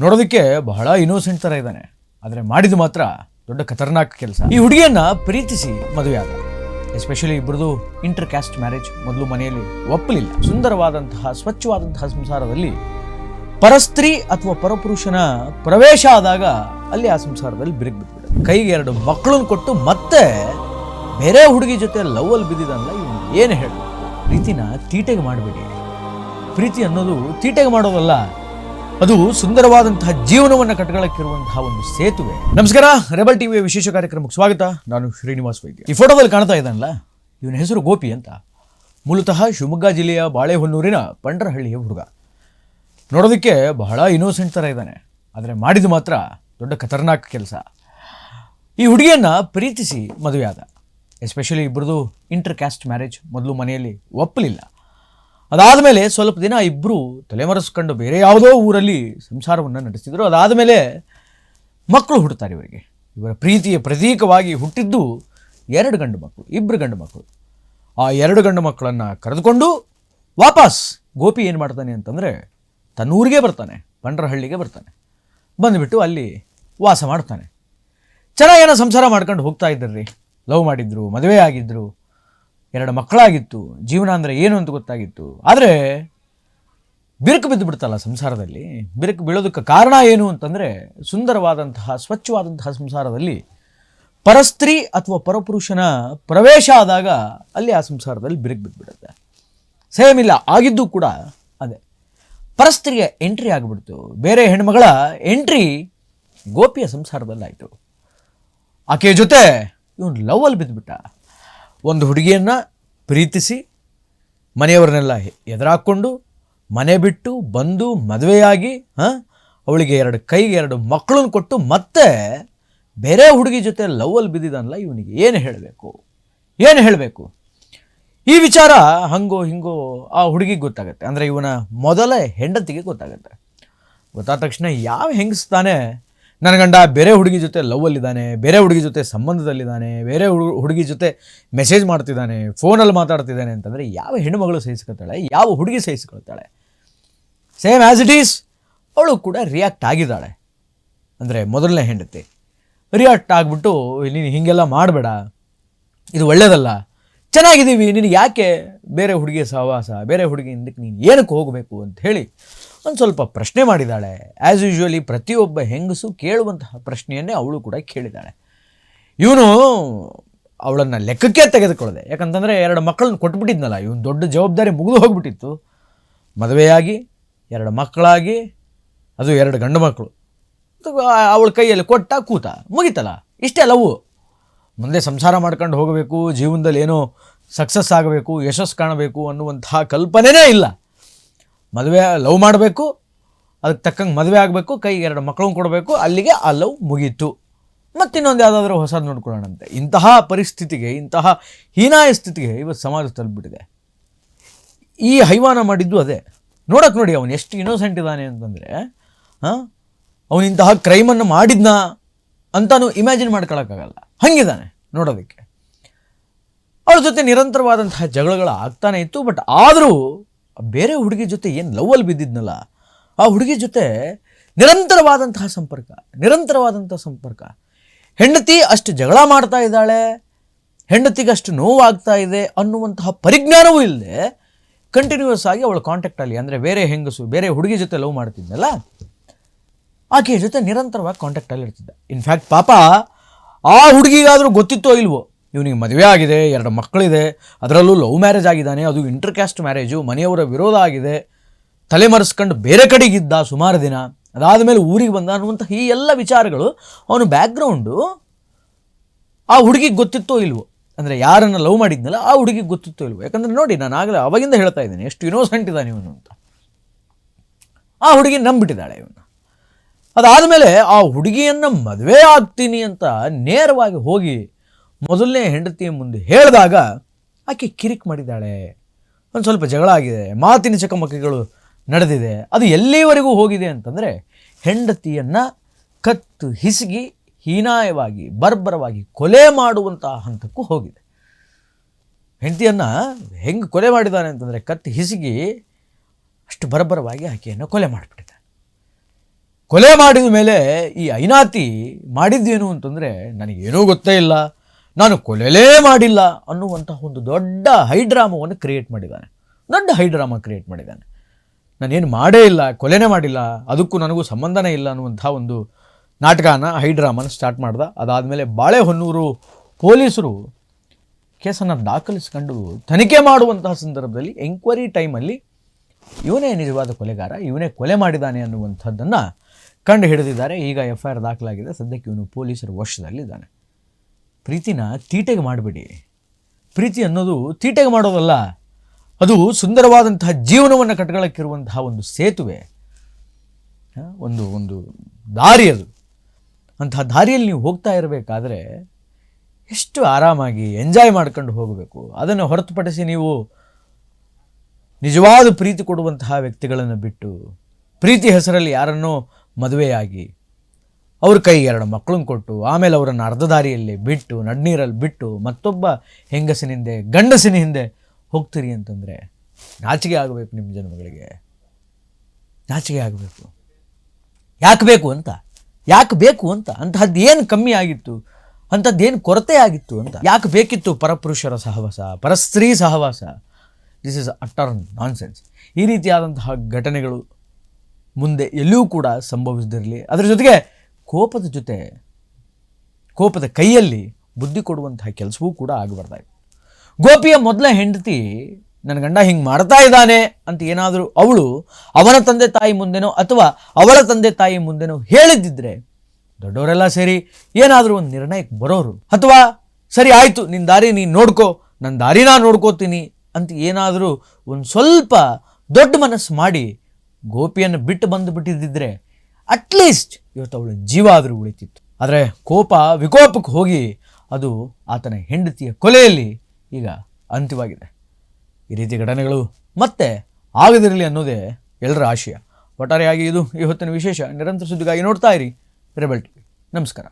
ನೋಡೋದಕ್ಕೆ ಬಹಳ ಇನ್ನೋಸೆಂಟ್ ಥರ ಇದ್ದಾನೆ. ಆದರೆ ಮಾಡಿದ ಮಾತ್ರ ದೊಡ್ಡ ಖತರ್ನಾಕ್ ಕೆಲಸ. ಈ ಹುಡುಗಿಯನ್ನ ಪ್ರೀತಿಸಿ ಮದುವೆ ಆದ. ಎಸ್ಪೆಷಲಿ ಇಬ್ಬರದು ಇಂಟರ್ ಕ್ಯಾಸ್ಟ್ ಮ್ಯಾರೇಜ್ ಮೊದಲು ಮನೆಯಲ್ಲಿ ಒಪ್ಪಲಿಲ್ಲ. ಸುಂದರವಾದಂತಹ, ಸ್ವಚ್ಛವಾದಂತಹ ಸಂಸಾರದಲ್ಲಿ ಪರಸ್ತ್ರೀ ಅಥವಾ ಪರಪುರುಷನ ಪ್ರವೇಶ ಆದಾಗ ಅಲ್ಲಿ ಆ ಸಂಸಾರದಲ್ಲಿ ಬಿರುಕು ಬಿಟ್ಬಿಡುತ್ತೆ ಕೈಗೆ ಎರಡು ಮಕ್ಕಳನ್ನು ಕೊಟ್ಟು ಮತ್ತೆ ಬೇರೆ ಹುಡುಗಿ ಜೊತೆ ಲವ್ವಲ್ಲಿ ಬಿದ್ದಿದ್ದಲ್ಲ ಇವನು ಏನು ಹೇಳ ಪ್ರೀತಿನ ತೀಟೆಗೆ ಮಾಡಬೇಡಿ. ಪ್ರೀತಿ ಅನ್ನೋದು ತೀಟೆಗೆ ಮಾಡೋದಲ್ಲ ಅದು ಸುಂದರವಾದಂತಹ ಜೀವನವನ್ನು ಕಟ್ಕೊಳ್ಳಕ್ಕಿರುವಂತಹ ಒಂದು ಸೇತುವೆ. ನಮಸ್ಕಾರ, ರೆಬಲ್ ಟಿವಿಯ ವಿಶೇಷ ಕಾರ್ಯಕ್ರಮಕ್ಕೆ ಸ್ವಾಗತ. ನಾನು ಶ್ರೀನಿವಾಸ್ ವೈದ್ಯ. ಈ ಫೋಟೋದಲ್ಲಿ ಕಾಣ್ತಾ ಇದ್ದಾನಲ್ಲ, ಇವನ ಹೆಸರು ಗೋಪಿ ಅಂತ. ಮೂಲತಃ ಶಿವಮೊಗ್ಗ ಜಿಲ್ಲೆಯ ಬಾಳೆಹೊನ್ನೂರಿನ ಪಂಡ್ರಹಳ್ಳಿಯ ಹುಡುಗ. ನೋಡೋದಕ್ಕೆ ಬಹಳ ಇನ್ನೋಸೆಂಟ್ ಥರ ಇದ್ದಾನೆ. ಆದರೆ ಮಾಡಿದ ಮಾತ್ರ ದೊಡ್ಡ ಖತರ್ನಾಕ್ ಕೆಲಸ. ಈ ಹುಡುಗಿಯನ್ನ ಪ್ರೀತಿಸಿ ಮದುವೆ ಆದ. ಎಸ್ಪೆಷಲಿ ಇಬ್ಬರದು ಇಂಟರ್ ಕ್ಯಾಸ್ಟ್ ಮ್ಯಾರೇಜ್ ಮೊದಲು ಮನೆಯಲ್ಲಿ ಒಪ್ಪಲಿಲ್ಲ. ಅದಾದ ಮೇಲೆ ಸ್ವಲ್ಪ ದಿನ ಇಬ್ಬರು ತಲೆಮರೆಸ್ಕೊಂಡು ಬೇರೆ ಯಾವುದೋ ಊರಲ್ಲಿ ಸಂಸಾರವನ್ನು ನಡೆಸಿದರು. ಅದಾದ ಮೇಲೆ ಮಕ್ಕಳು ಹುಡ್ತಾರೆ ಇವರಿಗೆ. ಇವರ ಪ್ರೀತಿಯ ಪ್ರತೀಕವಾಗಿ ಹುಟ್ಟಿದ್ದು ಎರಡು ಗಂಡು ಮಕ್ಕಳು ಇಬ್ಬರು ಗಂಡು ಮಕ್ಕಳು ಆ ಎರಡು ಗಂಡು ಮಕ್ಕಳನ್ನು ಕರೆದುಕೊಂಡು ವಾಪಸ್ ಗೋಪಿ ಏನು ಮಾಡ್ತಾನೆ ಅಂತಂದರೆ ತನ್ನೂರಿಗೆ ಬರ್ತಾನೆ, ಪಂಡ್ರಹಳ್ಳಿಗೆ ಬರ್ತಾನೆ. ಬಂದುಬಿಟ್ಟು ಅಲ್ಲಿ ವಾಸ ಮಾಡ್ತಾನೆ. ಚೆನ್ನಾಗೇನೋ ಸಂಸಾರ ಮಾಡ್ಕೊಂಡು ಹೋಗ್ತಾ ಇದ್ದರ್ರಿ ಲವ್ ಮಾಡಿದ್ರು, ಮದುವೆ ಆಗಿದ್ರು ಎರಡು ಮಕ್ಕಳಾಗಿತ್ತು. ಜೀವನ ಅಂದರೆ ಏನು ಅಂತ ಗೊತ್ತಾಗಿತ್ತು. ಆದರೆ ಬಿರುಕು ಬಿದ್ದು ಬಿಡ್ತಲ್ಲ ಸಂಸಾರದಲ್ಲಿ. ಬಿರುಕು ಬೀಳೋದಕ್ಕೆ ಕಾರಣ ಏನು ಅಂತಂದರೆ ಸುಂದರವಾದಂತಹ, ಸ್ವಚ್ಛವಾದಂತಹ ಸಂಸಾರದಲ್ಲಿ ಪರಸ್ತ್ರೀ ಅಥವಾ ಪರಪುರುಷನ ಪ್ರವೇಶ ಆದಾಗ ಅಲ್ಲಿ ಆ ಸಂಸಾರದಲ್ಲಿ ಬಿರುಕು ಬಿದ್ದುಬಿಡುತ್ತೆ ಸೇಮ್ ಇಲ್ಲ, ಆಗಿದ್ದು ಕೂಡ ಅದೇ. ಪರಸ್ತ್ರೀಯ ಎಂಟ್ರಿ ಆಗಿಬಿಡ್ತು. ಬೇರೆ ಹೆಣ್ಮಗಳ ಎಂಟ್ರಿ ಗೋಪಿಯ ಸಂಸಾರದಲ್ಲಾಯಿತು. ಆಕೆಯ ಜೊತೆ ಇವನು ಲವ್ವಲ್ಲಿ ಬಿದ್ದುಬಿಟ್ಟ. ಒಂದು ಹುಡುಗಿಯನ್ನು ಪ್ರೀತಿಸಿ ಮನೆಯವರನ್ನೆಲ್ಲ ಎದುರಾಕ್ಕೊಂಡು ಮನೆ ಬಿಟ್ಟು ಬಂದು ಮದುವೆಯಾಗಿ ಅವಳಿಗೆ ಎರಡು ಕೈಗೆ ಎರಡು ಮಕ್ಕಳನ್ನು ಕೊಟ್ಟು ಮತ್ತೆ ಬೇರೆ ಹುಡುಗಿ ಜೊತೆ ಲವ್ವಲ್ಲಿ ಬಿದ್ದಿದ್ದಾನಲ್ಲ, ಇವನಿಗೆ ಏನು ಹೇಳಬೇಕು? ಏನು ಹೇಳಬೇಕು? ಈ ವಿಚಾರ ಹಂಗೋ ಹಿಂಗೋ ಆ ಹುಡುಗಿಗೆ ಗೊತ್ತಾಗುತ್ತೆ. ಅಂದರೆ ಇವನ ಮೊದಲ ಹೆಂಡತಿಗೆ ಗೊತ್ತಾಗುತ್ತೆ. ಗೊತ್ತಾದ ತಕ್ಷಣ ಯಾವ ಹೆಂಗಸ್ತಾನೆ ನನ್ನ ಗಂಡ ಬೇರೆ ಹುಡುಗಿ ಜೊತೆ ಲವ್ವಲ್ಲಿದ್ದಾನೆ ಬೇರೆ ಹುಡುಗಿ ಜೊತೆ ಸಂಬಂಧದಲ್ಲಿದ್ದಾನೆ, ಬೇರೆ ಹುಡು, ಹುಡುಗಿ ಜೊತೆ ಮೆಸೇಜ್ ಮಾಡ್ತಿದ್ದಾನೆ ಫೋನಲ್ಲಿ ಮಾತಾಡ್ತಿದ್ದಾನೆ ಅಂತಂದರೆ ಯಾವ ಹೆಣ್ಣುಮಗಳು ಸಹಿಸ್ಕೊಳ್ತಾಳೆ, ಯಾವ ಹುಡುಗಿ ಸಹಿಸ್ಕೊಳ್ತಾಳೆ? ಸೇಮ್ ಆ್ಯಸ್ ಇಟ್ ಈಸ್ ಅವಳು ಕೂಡ ರಿಯಾಕ್ಟ್ ಆಗಿದ್ದಾಳೆ. ಅಂದರೆ ಮೊದಲನೇ ಹೆಂಡತಿ. ರಿಯಾಕ್ಟ್ ಆಗಿಬಿಟ್ಟು, ನೀನು ಹೀಗೆಲ್ಲ ಮಾಡಬೇಡ, ಇದು ಒಳ್ಳೇದಲ್ಲ, ಚೆನ್ನಾಗಿದ್ದೀವಿ, ನಿನಗೆ ಯಾಕೆ ಬೇರೆ ಹುಡುಗಿಯ ಸಹವಾಸ, ಬೇರೆ ಹುಡುಗಿ ಹಿಂದಕ್ಕೆ ನೀನು ಏನಕ್ಕೆ ಹೋಗಬೇಕು ಅಂತ ಹೇಳಿ ಒಂದು ಸ್ವಲ್ಪ ಪ್ರಶ್ನೆ ಮಾಡಿದ್ದಾಳೆ ಆ್ಯಸ್ ಯೂಶ್ವಲಿ ಪ್ರತಿಯೊಬ್ಬ ಹೆಂಗಸು ಕೇಳುವಂತಹ ಪ್ರಶ್ನೆಯನ್ನೇ ಅವಳು ಕೂಡ ಕೇಳಿದ್ದಾಳೆ ಇವನು ಅವಳನ್ನು ಲೆಕ್ಕಕ್ಕೆ ತೆಗೆದುಕೊಳ್ಳದೆ. ಯಾಕಂತಂದರೆ ಎರಡು ಮಕ್ಕಳನ್ನ ಕೊಟ್ಬಿಟ್ಟಿದ್ನಲ್ಲ, ಇವನು ದೊಡ್ಡ ಜವಾಬ್ದಾರಿ ಮುಗಿದು ಹೋಗ್ಬಿಟ್ಟಿತ್ತು. ಮದುವೆಯಾಗಿ, ಎರಡು ಮಕ್ಕಳಾಗಿ, ಅದು ಎರಡು ಗಂಡು ಮಕ್ಕಳು. ಅವಳ ಕೈಯಲ್ಲಿ ಕೊಟ್ಟ ಕೂತ, ಮುಗಿತಲ್ಲ. ಇಷ್ಟೇ ಲವ್. ಮುಂದೆ ಸಂಸಾರ ಮಾಡ್ಕೊಂಡು ಹೋಗಬೇಕು, ಜೀವನದಲ್ಲಿ ಏನೋ ಸಕ್ಸಸ್ ಆಗಬೇಕು, ಯಶಸ್ಸು ಕಾಣಬೇಕು ಅನ್ನುವಂತಹ ಕಲ್ಪನೆನೇ ಇಲ್ಲ. ಮದುವೆ ಲವ್ ಮಾಡಬೇಕು, ಅದಕ್ಕೆ ತಕ್ಕಂಗೆ ಮದುವೆ ಆಗಬೇಕು, ಕೈಗೆ ಎರಡು ಮಕ್ಕಳನ್ನು ಕೊಡಬೇಕು, ಅಲ್ಲಿಗೆ ಆ ಲವ್ ಮುಗೀತು. ಮತ್ತಿನ್ನೊಂದು ಯಾವುದಾದ್ರೂ ಹೊಸದು ನೋಡ್ಕೊಳ್ಳೋಣಂತೆ. ಇಂತಹ ಪರಿಸ್ಥಿತಿಗೆ, ಇಂತಹ ಹೀನಾಯ ಸ್ಥಿತಿಗೆ ಇವತ್ತು ಸಮಾಜ ತಲುಪಿಬಿಟ್ಟಿದೆ. ಈ ಹೈವಾನ ಮಾಡಿದ್ದು ಅದೇ. ನೋಡಕ್ಕೆ ನೋಡಿ, ಅವನು ಎಷ್ಟು ಇನ್ನೋಸೆಂಟ್ ಇದ್ದಾನೆ ಅಂತಂದರೆ, ಹಾಂ? ಅವನು ಇಂತಹ ಕ್ರೈಮನ್ನು ಮಾಡಿದ್ನಾ ಅಂತಾನು ಇಮ್ಯಾಜಿನ್ ಮಾಡ್ಕೊಳಕ್ಕಾಗಲ್ಲ. ಹಂಗಿದ್ದಾನೆ ನೋಡೋದಕ್ಕೆ. ಅವಳ ಜೊತೆ ನಿರಂತರವಾದಂತಹ ಜಗಳಗಳು ಆಗ್ತಾನೆ ಇತ್ತು ಬಟ್ ಆದರೂ ಬೇರೆ ಹುಡುಗಿ ಜೊತೆ ಏನು ಲವ್ವಲ್ಲಿ ಬಿದ್ದಿದ್ನಲ್ಲ, ಆ ಹುಡುಗಿ ಜೊತೆ ನಿರಂತರವಾದಂತಹ ಸಂಪರ್ಕ ನಿರಂತರವಾದಂಥ ಸಂಪರ್ಕ. ಹೆಂಡತಿ ಅಷ್ಟು ಜಗಳ ಮಾಡ್ತಾ ಇದ್ದಾಳೆ ಹೆಂಡತಿಗೆ ಅಷ್ಟು ನೋವಾಗ್ತಾ ಇದೆ ಅನ್ನುವಂತಹ ಪರಿಜ್ಞಾನವೂ ಇಲ್ಲದೆ ಕಂಟಿನ್ಯೂಸ್ ಆಗಿ ಅವಳ ಕಾಂಟ್ಯಾಕ್ಟಲ್ಲಿ ಅಂದರೆ ಬೇರೆ ಹೆಂಗಸು, ಬೇರೆ ಹುಡುಗಿ ಜೊತೆ ಲವ್ ಮಾಡ್ತಿದ್ನಲ್ಲ ಆಕೆಯ ಜೊತೆ ನಿರಂತರವಾಗಿ ಕಾಂಟ್ಯಾಕ್ಟಲ್ಲಿ ಇರ್ತಿದ್ದ. ಇನ್ಫ್ಯಾಕ್ಟ್ ಪಾಪ ಆ ಹುಡುಗಿಗಾದರೂ ಗೊತ್ತಿತ್ತೋ ಇಲ್ವೋ ಇವನಿಗೆ ಮದುವೆ ಆಗಿದೆ, ಎರಡು ಮಕ್ಕಳಿದೆ, ಅದರಲ್ಲೂ ಲವ್ ಮ್ಯಾರೇಜ್ ಆಗಿದ್ದಾನೆ, ಅದು ಇಂಟರ್ ಕ್ಯಾಸ್ಟ್ ಮ್ಯಾರೇಜು, ಮನೆಯವರ ವಿರೋಧ ಆಗಿದೆ ತಲೆಮರೆಸ್ಕೊಂಡು ಬೇರೆ ಕಡೆಗಿದ್ದ ಸುಮಾರು ದಿನ ಅದಾದ ಮೇಲೆ ಊರಿಗೆ ಬಂದ ಅನ್ನುವಂಥ ಈ ಎಲ್ಲ ವಿಚಾರಗಳು, ಅವನು ಬ್ಯಾಕ್ಗ್ರೌಂಡು ಆ ಹುಡುಗಿಗೆ ಗೊತ್ತಿತ್ತೋ ಇಲ್ವೋ? ಅಂದರೆ ಯಾರನ್ನು ಲವ್ ಮಾಡಿದ್ನಲ್ಲ, ಆ ಹುಡುಗಿಗೆ ಗೊತ್ತಿತ್ತೋ ಇಲ್ವೋ? ಯಾಕಂದರೆ ನೋಡಿ, ನಾನು ಆಗಲೇ ಅವಾಗಿಂದ ಹೇಳ್ತಾ ಇದ್ದೀನಿ, ಎಷ್ಟು ಇನ್ನೋಸೆಂಟ್ ಇದ್ದಾನೆ ಇವನು ಅಂತ. ಆ ಹುಡುಗಿ ನಂಬಿಟ್ಟಿದ್ದಾಳೆ ಇವನು ಅದಾದಮೇಲೆ ಆ ಹುಡುಗಿಯನ್ನು ಮದುವೆ ಆಗ್ತೀನಿ ಅಂತ ನೇರವಾಗಿ ಹೋಗಿ ಮೊದಲನೇ ಹೆಂಡತಿಯ ಮುಂದೆ ಹೇಳಿದಾಗ ಆಕೆ ಕಿರಿಕ್ ಮಾಡಿದ್ದಾಳೆ. ಒಂದು ಸ್ವಲ್ಪ ಜಗಳ ಆಗಿದೆ. ಮಾತಿನ ಚಕಮಕಿಗಳು ನಡೆದಿದೆ. ಅದು ಎಲ್ಲಿವರೆಗೂ ಹೋಗಿದೆ ಅಂತಂದರೆ ಹೆಂಡತಿಯನ್ನು ಕತ್ತು ಹಿಸುಗಿ ಹೀನಾಯವಾಗಿ, ಬರ್ಬರವಾಗಿ ಕೊಲೆ ಮಾಡುವಂತಹ ಹಂತಕ್ಕೂ ಹೋಗಿದೆ. ಹೆಂಡತಿಯನ್ನು ಹೆಂಗೆ ಕೊಲೆ ಮಾಡಿದ್ದಾನೆ ಅಂತಂದರೆ ಕತ್ತು ಹಿಸುಗಿ ಅಷ್ಟು ಬರ್ಬರವಾಗಿ ಆಕೆಯನ್ನು ಕೊಲೆ ಮಾಡಿಬಿಟ್ಟಿದೆ ಕೊಲೆ ಮಾಡಿದ ಮೇಲೆ ಈ ಐನಾತಿ ಮಾಡಿದ್ದೇನು ಅಂತಂದರೆ ನನಗೇನೂ ಗೊತ್ತೇ ಇಲ್ಲ. ನಾನು ಕೊಲೆಲೇ ಮಾಡಿಲ್ಲ ಅನ್ನುವಂತಹ ಒಂದು ದೊಡ್ಡ ಹೈಡ್ರಾಮವನ್ನು ಕ್ರಿಯೇಟ್ ಮಾಡಿದ್ದಾನೆ. ದೊಡ್ಡ ಹೈಡ್ರಾಮ ಕ್ರಿಯೇಟ್ ಮಾಡಿದ್ದಾನೆ. ನಾನೇನು ಮಾಡೇ ಇಲ್ಲ, ಕೊಲೆನೇ ಮಾಡಿಲ್ಲ, ಅದಕ್ಕೂ ನನಗೂ ಸಂಬಂಧನೇ ಇಲ್ಲ ಅನ್ನುವಂಥ ಒಂದು ನಾಟಕನ ಹೈಡ್ರಾಮನ ಸ್ಟಾರ್ಟ್ ಮಾಡ್ದ. ಅದಾದಮೇಲೆ ಬಾಳೆಹೊನ್ನೂರು ಪೊಲೀಸರು ಕೇಸನ್ನು ದಾಖಲಿಸ್ಕೊಂಡು ತನಿಖೆ ಮಾಡುವಂತಹ ಸಂದರ್ಭದಲ್ಲಿ ಎಂಕ್ವೈರಿ ಟೈಮಲ್ಲಿ ಇವನೇ ನಿಜವಾದ ಕೊಲೆಗಾರ, ಇವನೇ ಕೊಲೆ ಮಾಡಿದ್ದಾನೆ ಅನ್ನುವಂಥದ್ದನ್ನು ಕಂಡು ಹಿಡಿದಿದ್ದಾರೆ. ಈಗ ಎಫ್ ಐ ಆರ್ ದಾಖಲಾಗಿದೆ. ಸದ್ಯಕ್ಕೆ ಇವನು ಪೊಲೀಸರ ವಶದಲ್ಲಿದ್ದಾನೆ. ಪ್ರೀತಿನ ತೀಟೆಗೆ ಮಾಡಬೇಡಿ. ಪ್ರೀತಿ ಅನ್ನೋದು ತೀಟೆಗೆ ಮಾಡೋದಲ್ಲ, ಅದು ಸುಂದರವಾದಂತಹ ಜೀವನವನ್ನು ಕಟ್ಕೊಳ್ಳೋಕ್ಕಿರುವಂತಹ ಒಂದು ಸೇತುವೆ. ಒಂದು ಒಂದು ದಾರಿ ಅದು. ಅಂತಹ ದಾರಿಯಲ್ಲಿ ನೀವು ಹೋಗ್ತಾ ಇರಬೇಕಾದ್ರೆ ಎಷ್ಟು ಆರಾಮಾಗಿ ಎಂಜಾಯ್ ಮಾಡ್ಕೊಂಡು ಹೋಗಬೇಕು. ಅದನ್ನು ಹೊರತುಪಡಿಸಿ ನೀವು ನಿಜವಾದ ಪ್ರೀತಿ ಕೊಡುವಂತಹ ವ್ಯಕ್ತಿಗಳನ್ನು ಬಿಟ್ಟು, ಪ್ರೀತಿ ಹೆಸರಲ್ಲಿ ಯಾರನ್ನೋ ಮದುವೆಯಾಗಿ ಅವ್ರ ಕೈ ಎರಡು ಮಕ್ಕಳನ್ನ ಕೊಟ್ಟು, ಆಮೇಲೆ ಅವರನ್ನು ಅರ್ಧ ದಾರಿಯಲ್ಲಿ ಬಿಟ್ಟು, ನಡ್ನೀರಲ್ಲಿ ಬಿಟ್ಟು, ಮತ್ತೊಬ್ಬ ಹೆಂಗಸಿನ ಹಿಂದೆ, ಗಂಡಸಿನ ಹಿಂದೆ ಹೋಗ್ತೀರಿ ಅಂತಂದರೆ ನಾಚಿಕೆ ಆಗಬೇಕು ನಿಮ್ಮ ಜನ್ಮಗಳಿಗೆ. ನಾಚಿಕೆ ಆಗಬೇಕು. ಯಾಕೆ ಬೇಕು ಅಂತ? ಯಾಕೆ ಬೇಕು ಅಂತ? ಅಂತಹದ್ದು ಏನು ಕಮ್ಮಿ ಆಗಿತ್ತು? ಅಂಥದ್ದು ಏನು ಕೊರತೆ ಆಗಿತ್ತು ಅಂತ? ಯಾಕೆ ಬೇಕಿತ್ತು ಪರಪುರುಷರ ಸಹವಾಸ, ಪರಸ್ತ್ರೀ ಸಹವಾಸ? ದಿಸ್ ಇಸ್ ಅಟರ್ ನಾನ್ಸೆನ್ಸ್ ಈ ರೀತಿಯಾದಂತಹ ಘಟನೆಗಳು ಮುಂದೆ ಎಲ್ಲಿಯೂ ಕೂಡ ಸಂಭವಿಸದಿರಲಿ. ಅದರ ಜೊತೆಗೆ ಕೋಪದ ಜೊತೆ, ಕೋಪದ ಕೈಯಲ್ಲಿ ಬುದ್ಧಿ ಕೊಡುವಂತಹ ಕೆಲಸವೂ ಕೂಡ ಆಗಬಾರ್ದಾಯ್ತು ಗೋಪಿಯ ಮೊದಲ ಹೆಂಡತಿ, ನನ್ನ ಗಂಡ ಹಿಂಗೆ ಮಾಡ್ತಾ ಇದ್ದಾನೆ ಅಂತ ಏನಾದರೂ ಅವಳು ಅವನ ತಂದೆ ತಾಯಿ ಮುಂದೆನೋ ಅಥವಾ ಅವಳ ತಂದೆ ತಾಯಿ ಮುಂದೆನೋ ಹೇಳಿದ್ದಿದ್ರೆ ದೊಡ್ಡವರೆಲ್ಲ ಸೇರಿ ಏನಾದರೂ ಒಂದು ನಿರ್ಣಯಕ್ಕೆ ಬರೋರು. ಅಥವಾ, ಸರಿ ಆಯಿತು ನಿನ್ನ ದಾರಿ ನೀನು ನೋಡ್ಕೋ ನನ್ನ ದಾರಿ ನೋಡ್ಕೋತೀನಿ ಅಂತ ಏನಾದರೂ ಒಂದು ಸ್ವಲ್ಪ ದೊಡ್ಡ ಮನಸ್ಸು ಮಾಡಿ ಗೋಪಿಯನ್ನು ಬಿಟ್ಟು ಬಂದು ಬಿಟ್ಟಿದ್ದಿದ್ರೆ ಅಟ್ಲೀಸ್ಟ್ ಇವತ್ತು ಅವಳ ಜೀವ ಆದರೂ ಉಳಿತಿತ್ತು. ಆದರೆ ಕೋಪ, ವಿಕೋಪಕ್ಕೆ ಹೋಗಿ ಅದು ಆತನ ಹೆಂಡತಿಯ ಕೊಲೆಯಲ್ಲಿ ಈಗ ಅಂತ್ಯವಾಗಿದೆ. ಈ ರೀತಿ ಘಟನೆಗಳು ಮತ್ತೆ ಆಗದಿರಲಿ ಅನ್ನೋದೇ ಎಲ್ಲರ ಆಶಯ. ಒಟ್ಟಾರೆಯಾಗಿ ಇದು ಇವತ್ತಿನ ವಿಶೇಷ. ನಿರಂತರ ಸುದ್ದಿಗಾಗಿ ನೋಡ್ತಾ ಇರಿ. ರೆಬಲ್ ಟಿವಿ ನಮಸ್ಕಾರ.